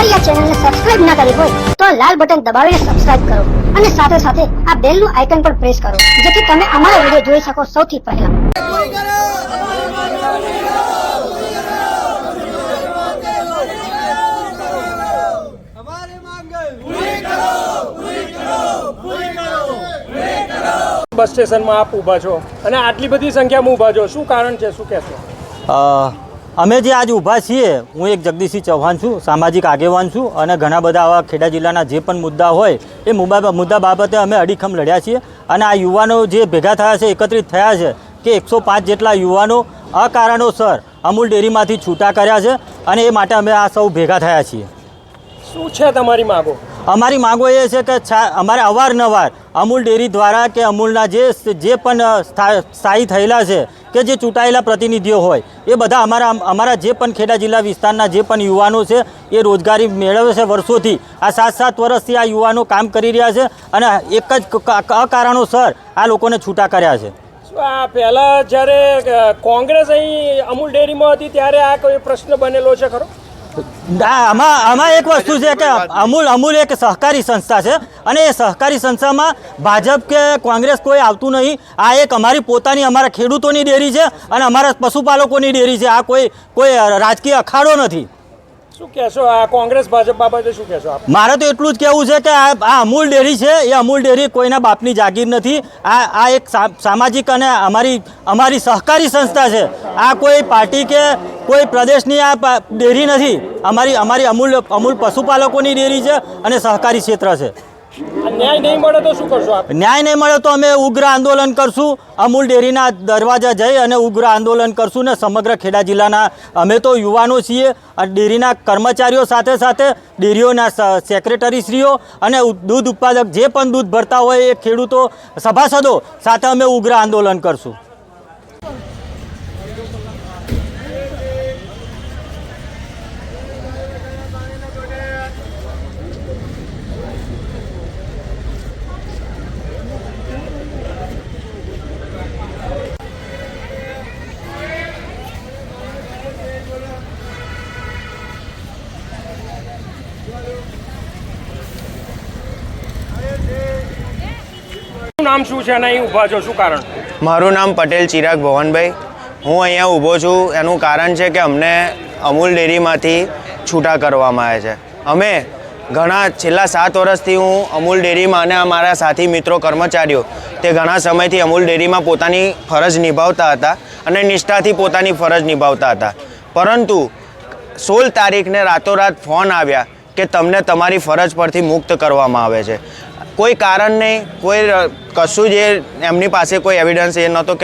તમારી ચેનલને સબસ્ક્રાઇબ ના કરી હોય તો આ લાલ બટન દબાવીને સબસ્ક્રાઇબ કરો અને સાથે સાથે આ બેલનું આઇકન પણ પ્રેસ કરો જેથી તમે અમારા વીડિયો જોઈ શકો સૌથી પહેલા. બસ સ્ટેશનમાં આપ ઊભા છો અને આટલી બધી સંખ્યામાં ઊભા છો. શું કારણ છે? શું કહેશો? અમે જે આજ ઊભા છીએ, હું એક જગદીશસિંહ ચૌહાણ છું, સામાજિક આગેવાન છું અને ઘણા બધા આવા ખેડા જિલ્લાના જે પણ મુદ્દા હોય, એ મુદ્દા બાબતે અમે અડીખમ લડ્યા છીએ. અને આ યુવાનો જે ભેગા થયા છે, એકત્રિત થયા છે, કે એકસો પાંચ જેટલા યુવાનો અકારણોસર અમૂલ ડેરીમાંથી છૂટા કર્યા છે અને એ માટે અમે આ સૌ ભેગા થયા છીએ. શું છે તમારી માગો? અમારી માંગો એ છે કે અમારે અવારનવાર અમૂલ ડેરી દ્વારા કે અમૂલના જે જે પણ સ્થા- સ્થાયી થયેલા છે કે જે ચૂંટાયેલા પ્રતિનિધિઓ હોય એ બધા અમારા અમારા જે પણ ખેડા જિલ્લા વિસ્તારના જે પણ યુવાનો છે એ રોજગારી મેળવે છે વર્ષોથી. આ સાત સાત વર્ષથી આ યુવાનો કામ કરી રહ્યા છે અને એક જ અકારણોસર આ લોકોને છૂટા કર્યા છે. આ પહેલાં જ્યારે કોંગ્રેસ અહીં અમૂલ ડેરીમાં હતી ત્યારે આ કોઈ પ્રશ્ન બનેલો છે ખરો? આમાં આમાં એક વસ્તુ છે કે અમૂલ અમૂલ એક સહકારી સંસ્થા છે અને એ સહકારી સંસ્થામાં ભાજપ કે કોંગ્રેસ કોઈ આવતું નહીં. આ એક અમારી પોતાની અમારા ખેડૂતોની ડેરી છે અને અમારા પશુપાલકોની ડેરી છે. આ કોઈ કોઈ રાજકીય અખાડો નથી. શું કહેશો? આ કોંગ્રેસ ભાજપ બાબતે શું કહેશો આપ? મારે તો એટલું જ કહેવું છે કે આ અમૂલ ડેરી છે. એ અમૂલ ડેરી કોઈના બાપની જાગીર નથી. આ આ એક સામાજિક અને અમારી અમારી સહકારી સંસ્થા છે. આ કોઈ પાર્ટી કે કોઈ પ્રદેશની આ ડેરી નથી. અમારી અમારી અમૂલ અમૂલ પશુપાલકોની ડેરી છે અને સહકારી ક્ષેત્ર છે. ન્યાય નહીં મળે તો શું કરશો ન્યાય નહીં મળે તો અમે ઉગ્ર આંદોલન કરશું. અમૂલ ડેરીના દરવાજા જઈ અને ઉગ્ર આંદોલન કરશું ને સમગ્ર ખેડા જિલ્લાના અમે તો યુવાનો છીએ. ડેરીના કર્મચારીઓ સાથે સાથે ડેરીઓના સેક્રેટરીશ્રીઓ અને દૂધ ઉત્પાદક જે પણ દૂધ ભરતા હોય એ ખેડૂતો સભાસદો સાથે અમે ઉગ્ર આંદોલન કરશું. નામ શું છે અને અહીં ઊભા છો? શું કારણ? મારું નામ પટેલ ચિરાગ ભવનભાઈ. હું અહીંયા ઊભો છું. એનું કારણ છે કે અમને અમૂલ ડેરીમાંથી છૂટા કરવામાં આવે છે. અમે ઘણા, છેલ્લા સાત વર્ષથી હું અમૂલ ડેરીમાં અને અમારા સાથી મિત્રો કર્મચારીઓ, તે ઘણા સમયથી અમૂલ ડેરીમાં પોતાની ફરજ નિભાવતા હતા અને નિષ્ઠાથી પોતાની ફરજ નિભાવતા હતા. પરંતુ સોળ તારીખને રાતોરાત ફોન આવ્યા કે તમને તમારી ફરજ પરથી મુક્ત કરવામાં આવે છે. કોઈ કારણ નહીં કોઈ કશું જ એ એમની પાસે કોઈ એવિડન્સ એ નહોતો